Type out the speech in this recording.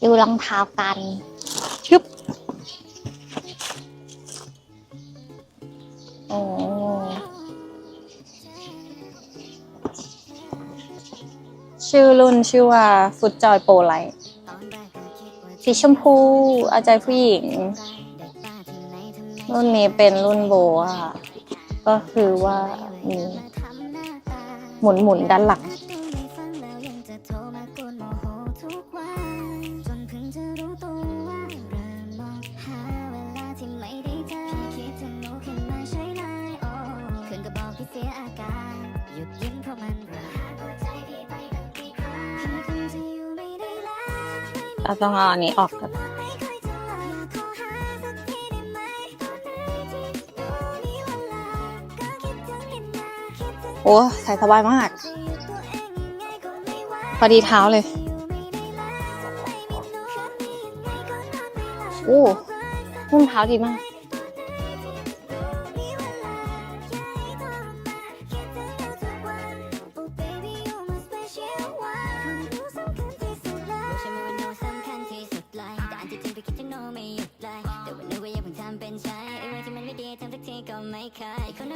ดูรองเท้ากันชึบโอ้ชื่อรุ่นชื่อว่าฟุตจอยโปรไลท์สีชมพูอาจารย์ผู้หญิง รุ่นนี้เป็นรุ่นโบอะค่ะ ก็คือว่ามีหมุนหมุนๆด้านหลัง ยอาการหยุดยิ้มเพราะมันระหายหัวใจพี่ไปตั้งกี่ครั้งพี่คงจะอยู่ไม่ได้แล้วไม่มีเราต้องเอาอันนี้ออกก่อนไม่เคยจะลาขอหาสักทีได้ไหมตอนไหนที่ดูมีเวลาก็คิดถึงเห็นหน้าคิดถึงโอ้ใส่สบายมากจะอยู่ตัวเองยังไงก็ไม่ไหวพอดีเท้าเลยอยู่ไม่ได้แล้วไม่มีหนูคืนนี้ยังไงก็นอนไม่หลับโอ้หุ้มเท้าดีมาก ลายแต่ว่าหนูก็ยังเพิ่งทำเป็นใช้ไอ้ไรที่มันไม่ดีทำสักทีก็ไม่เคยคน